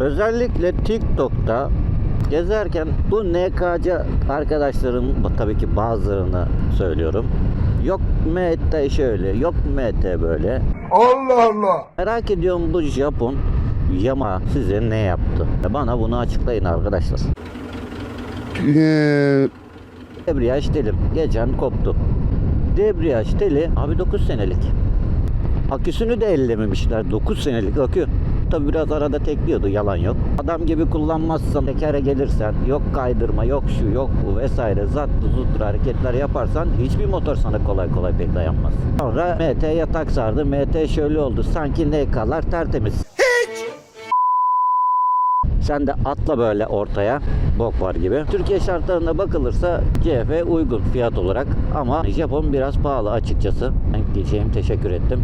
Özellikle TikTok'ta gezerken bu NKC arkadaşlarım tabii ki bazılarını söylüyorum. Yok MT şöyle, yok MT böyle. Allah Allah. Merak ediyorum bu Japon Yama size ne yaptı? Bana bunu açıklayın arkadaşlar. Ee, Debriyaj telim. Geçen koptu. Debriyaj teli abi 9 senelik. Aküsünü de ellememişler. 9 senelik akü. Tabi biraz arada tekliyordu yalan yok. Adam gibi kullanmazsan tekere gelirsen yok kaydırma yok şu yok bu vesaire zattı zuttur hareketler yaparsan hiçbir motor sana kolay kolay pek dayanmaz. Sonra MT yatak sardı. MT şöyle oldu. Sanki NK'lar tertemiz. Sen de atla böyle ortaya bok var gibi. Türkiye şartlarına bakılırsa CF uygun fiyat olarak ama Japon biraz pahalı açıkçası. Ben diyeceğim teşekkür ettim.